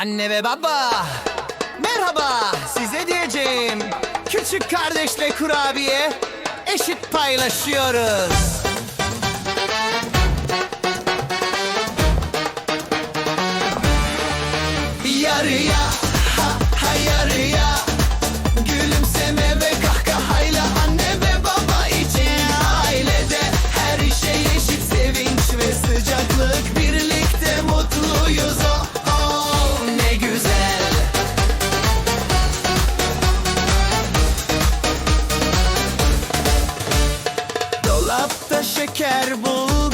Anne ve baba Merhaba. Size diyeceğim Küçük kardeşle kurabiye eşit paylaşıyoruz. Yarıya ha, ha yarıya. şeker bul.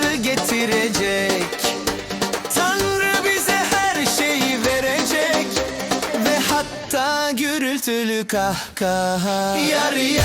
başarı getirecek. Tanrı bize her şeyi verecek. Ve hatta gürültülü kahkaha. Yarıya